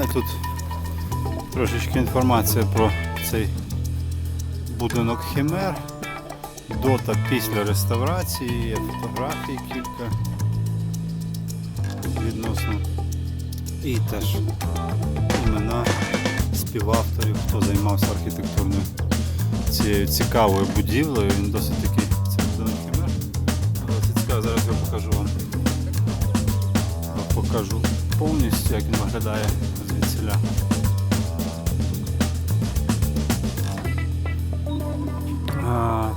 Е, Тут трошечки інформація про цей будинок Хімер. До та після реставрації, є фотографій кілька відносно. І теж імена співавторів, хто займався архітектурною цією цікавою будівлею. Він досить такий це будинок Хімер. Досить цікаво, зараз я покажу вам. Покажу повністю, як він виглядає звідсіля.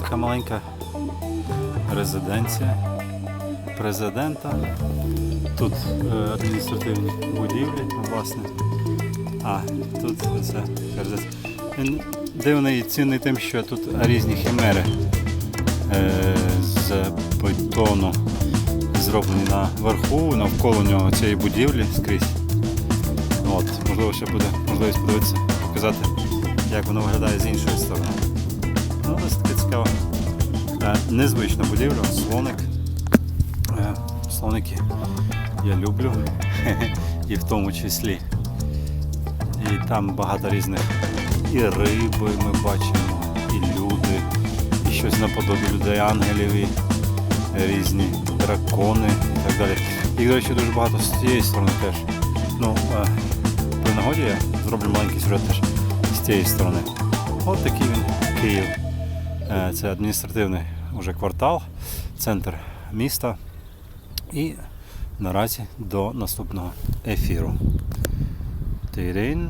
Така маленька резиденція президента. Тут е, адміністративні будівлі, власне. А, тут це. Він дивний і цінний тим, що тут різні химери е, з бетону зроблені на верху, навколо нього цієї будівлі скрізь. От, можливо, ще буде можливість подивитися, показати, як воно виглядає з іншої сторони. Ну, ось таке цікаво. Е, незвична будівля, слоник. Е, слоники я люблю, і в тому числі. І там багато різних і риби ми бачимо, і люди, і щось наподобі людей, ангелів, різні дракони і так далі. Їх, до речі, дуже багато з цієї сторони теж. Ну, е, при нагоді я зроблю маленький сюжет теж з цієї сторони. От такий він Київ. Е, Це адміністративний уже квартал, центр міста. І наразі до наступного ефіру. Тирин.